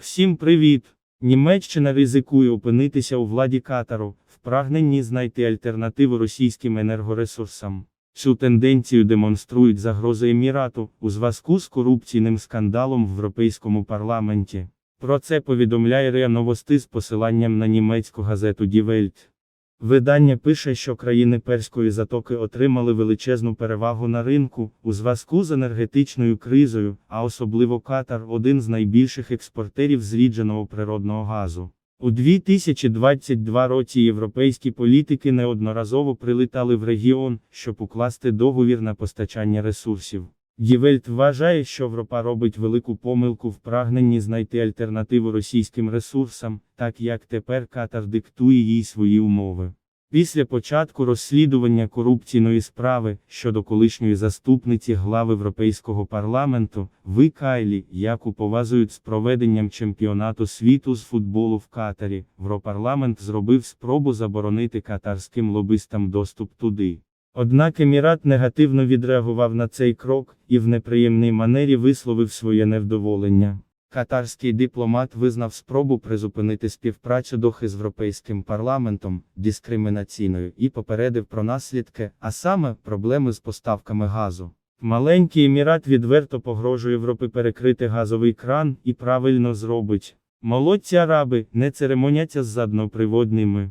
Всім привіт! Німеччина ризикує опинитися у владі Катару, в прагненні знайти альтернативу російським енергоресурсам. Цю тенденцію демонструють загрози Емірату у зв'язку з корупційним скандалом в Європейському парламенті. Про це повідомляє РИА Новости з посиланням на німецьку газету Die Welt. Видання пише, що країни Перської затоки отримали величезну перевагу на ринку у зв'язку з енергетичною кризою, а особливо Катар один з найбільших експортерів зрідженого природного газу. У 2022 році європейські політики неодноразово прилітали в регіон, щоб укласти договір на постачання ресурсів. Дівельт вважає, що Європа робить велику помилку в прагненні знайти альтернативу російським ресурсам, так як тепер Катар диктує їй свої умови. Після початку розслідування корупційної справи щодо колишньої заступниці глави Європейського парламенту, Ви Кайлі, яку пов'язують з проведенням чемпіонату світу з футболу в Катарі, Європарламент зробив спробу заборонити катарським лобистам доступ туди. Однак Емірат негативно відреагував на цей крок і в неприємній манері висловив своє невдоволення. Катарський дипломат визнав спробу призупинити співпрацю Дохи з Європейським парламентом дискримінаційною і попередив про наслідки, а саме проблеми з поставками газу. Маленький Емірат відверто погрожує Європі перекрити газовий кран і правильно зробить. Молодці араби не церемоняться з задноприводними.